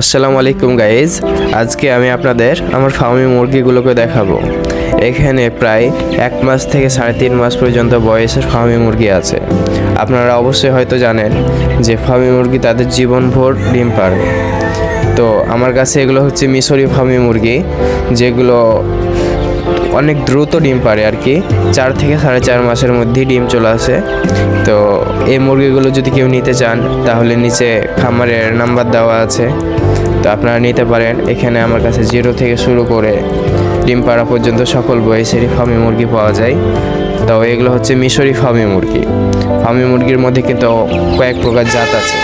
আসসালামু আলাইকুম গাইজ আজকে আমি আপনাদের আমার ফার্মি মুরগিগুলোকে দেখাবো। এখানে প্রায় এক মাস থেকে সাড়ে তিন মাস পর্যন্ত বয়সের ফার্মি মুরগি আছে। আপনারা অবশ্যই হয়তো জানেন যে ফার্মি মুরগি তাদের জীবনভর ডিম পারবে তো আমার কাছে এগুলো হচ্ছে মিশরি ফার্মি মুরগি, যেগুলো অনেক দ্রুত ডিম পারে আর কি। চার থেকে সাড়ে চার মাসের মধ্যেই ডিম চলে আসে। তো এই মুরগিগুলো যদি কেউ নিতে চান, তাহলে নিচে খামারের নাম্বার দেওয়া আছে। তো আপনারা নিতে পারেন। এখানে আমার কাছে জিরো থেকে শুরু করে ডিম পাড়া পর্যন্ত সকল বয়সেরই ফার্মি মুরগি পাওয়া যায়। তো এগুলো হচ্ছে মিশরি ফার্মি মুরগি। ফার্মি মুরগির মধ্যে কিন্তু কয়েক প্রকার জাত আছে।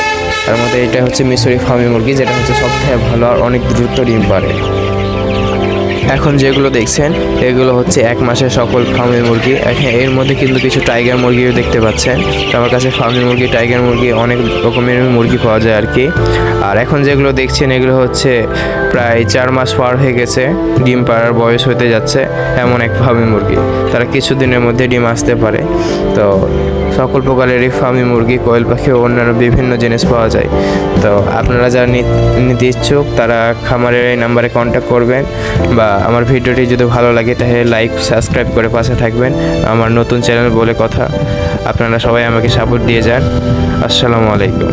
তার মধ্যে এটা হচ্ছে মিশরি ফার্মি মুরগি, যেটা হচ্ছে সবথেকে ভালো আর অনেক দ্রুত ডিম পারে এখন যেগুলো দেখছেন, এগুলো হচ্ছে এক মাসের সকল ফার্মি মুরগি। এখন এর মধ্যে কিন্তু কিছু টাইগার মুরগিও দেখতে পাচ্ছেন। তো আমার কাছে ফার্মি মুরগি টাইগার মুরগি অনেক রকমের মুরগি পাওয়া যায় আর কি আর এখন যেগুলো দেখছেন, এগুলো হচ্ছে প্রায় চার মাস পার হয়ে গেছে। ডিম পাড়ার বয়স হতে যাচ্ছে এমন এক ফার্মি মুরগি। তারা কিছুদিনের মধ্যে ডিম আসতে পারে। তো সকল প্রকারের এই ফার্মি মুরগি, কোয়েল পাখি অন্যান্য বিভিন্ন জিনিস পাওয়া যায়। তো আপনারা যারা নিতে ইচ্ছুক, তারা খামারের এই নাম্বারে কন্ট্যাক্ট করবেন বা আমার ভিডিওটি যদি ভালো লাগে, তাহলে লাইক সাবস্ক্রাইব করে পাশে থাকবেন। আমার নতুন চ্যানেল বলে কথা, আপনারা সবাই আমাকে সাপোর্ট দিয়ে যান। আসসালামু আলাইকুম।